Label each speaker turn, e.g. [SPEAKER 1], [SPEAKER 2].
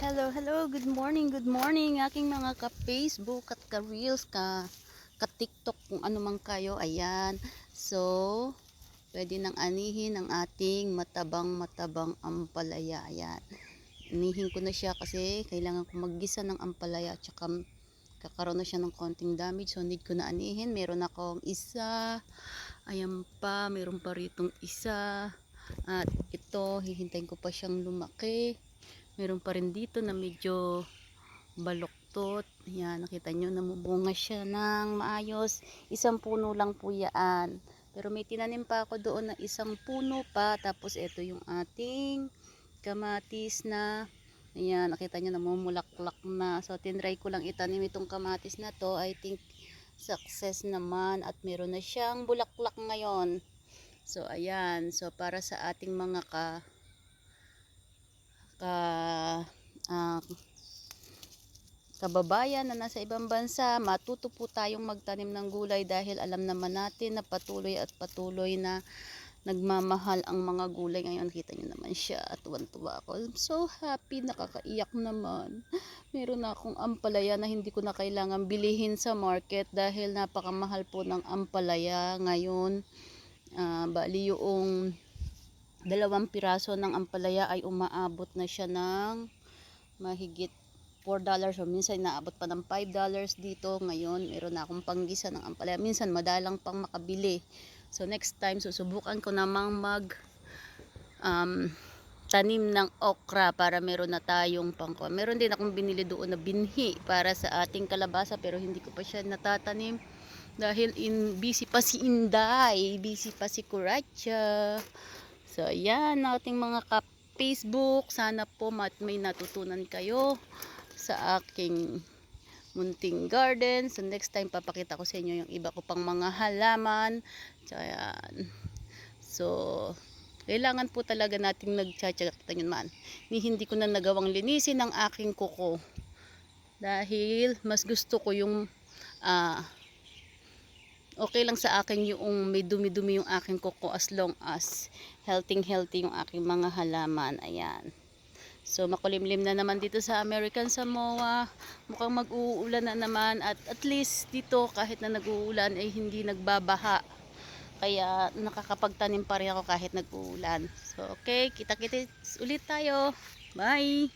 [SPEAKER 1] Hello, hello, good morning, good morning aking mga ka-Facebook at ka-reels, ka, ka-tiktok kung ano man kayo, ayan. So, pwede nang anihin ang ating matabang-matabang ampalaya, ayan. Anihin ko na siya kasi kailangan ko maggisa ng ampalaya at saka kakaroon na siya ng konting damage so need ko na anihin. Meron akong isa, ayan pa, meron pa ritong isa. At ito, hihintayin ko pa siyang lumaki. Meron pa rin dito na medyo baloktot. Ayan, nakita nyo, namubunga siya ng maayos. Isang puno lang po yan. Pero may tinanim pa ako doon na isang puno pa. Tapos ito yung ating kamatis na Ayan, nakita nyo namumulaklak na. So, tinry ko lang itanim itong kamatis na to. I think success naman at meron na siyang bulaklak ngayon. So, ayan. So, para sa ating mga ka ka ah, kababayan na nasa ibang bansa, matuto po tayong magtanim ng gulay dahil alam naman natin na patuloy at patuloy na nagmamahal ang mga gulay ngayon. Kita nyo naman siya at tuwan-tuwa ako. I'm so happy, nakakaiyak naman. Meron na akong ampalaya na hindi ko na kailangan bilihin sa market dahil napakamahal po ng ampalaya ngayon. Ah, bali yung dalawang piraso ng ampalaya ay umaabot na siya ng mahigit 4 dollars o minsan inaabot pa ng 5 dollars dito. Ngayon meron na akong panggisa ng ampalaya. Minsan madalang pang makabili. So next time susubukan ko namang mag um, tanim ng okra para meron na tayong pangko meron din akong binili doon na binhi para sa ating kalabasa pero hindi ko pa siya natatanim. Dahil in busy pa si Inday busy pa si Kuracha So, ayan, ating mga ka-Facebook. Sana po mat may natutunan kayo sa aking munting garden. So, next time, papakita ko sa inyo yung iba ko pang mga halaman. So, ayan. So, kailangan po talaga nating nagtsatsaga. Kita naman. Ni hindi ko na nagawang linisin ang aking kuko. Dahil, mas gusto ko yung ah okay lang sa akin yung may dumi-dumi yung aking kuko as long as healthy healthy yung aking mga halaman. Ayan. So makulimlim na naman dito sa American Samoa. Mukhang mag-uulan na naman at at least dito kahit na nag-uulan ay hindi nagbabaha. Kaya nakakapagtanim pa rin ako kahit nag-uulan. So okay, kita-kita ulit tayo. Bye!